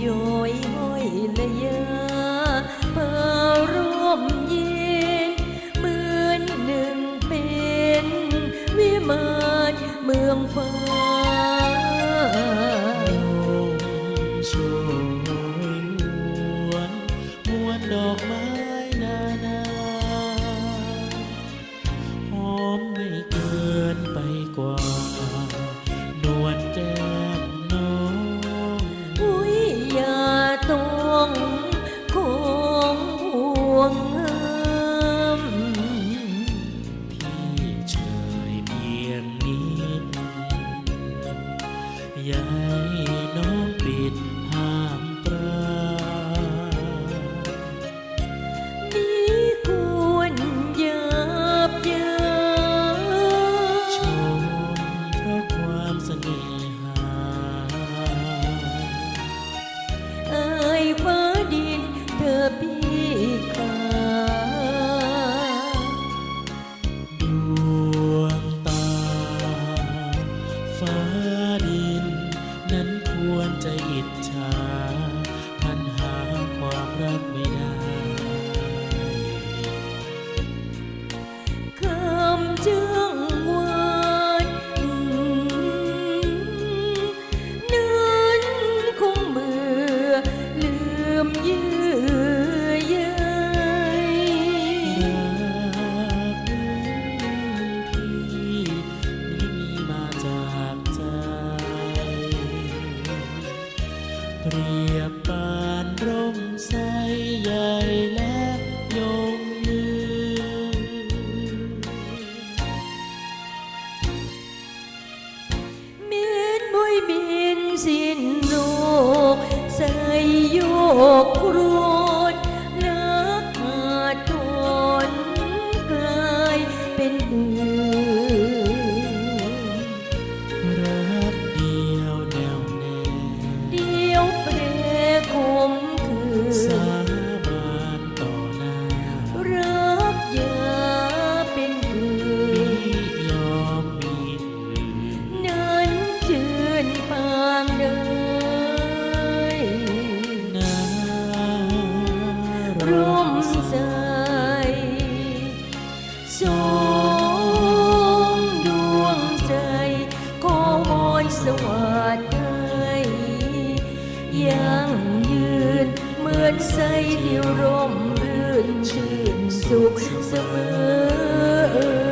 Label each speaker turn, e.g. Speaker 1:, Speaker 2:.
Speaker 1: โยอยห้อ
Speaker 2: ยละเยอเปร่
Speaker 1: ว
Speaker 2: ม ใจอิจ
Speaker 1: เรี
Speaker 2: ยบปานร่มใสใหญ่และยงยืน
Speaker 1: มีนบุยบินสิ้นลูกใสโยกครูนเลิกอาจทนกลายเป็นอื่นางเดิ
Speaker 2: น
Speaker 1: ร่วมใจสงดวงใจขอวอนสวัสดิ์ยังยืนเหมือนใสที่ร่มรื่นชื่นสุขเสมอ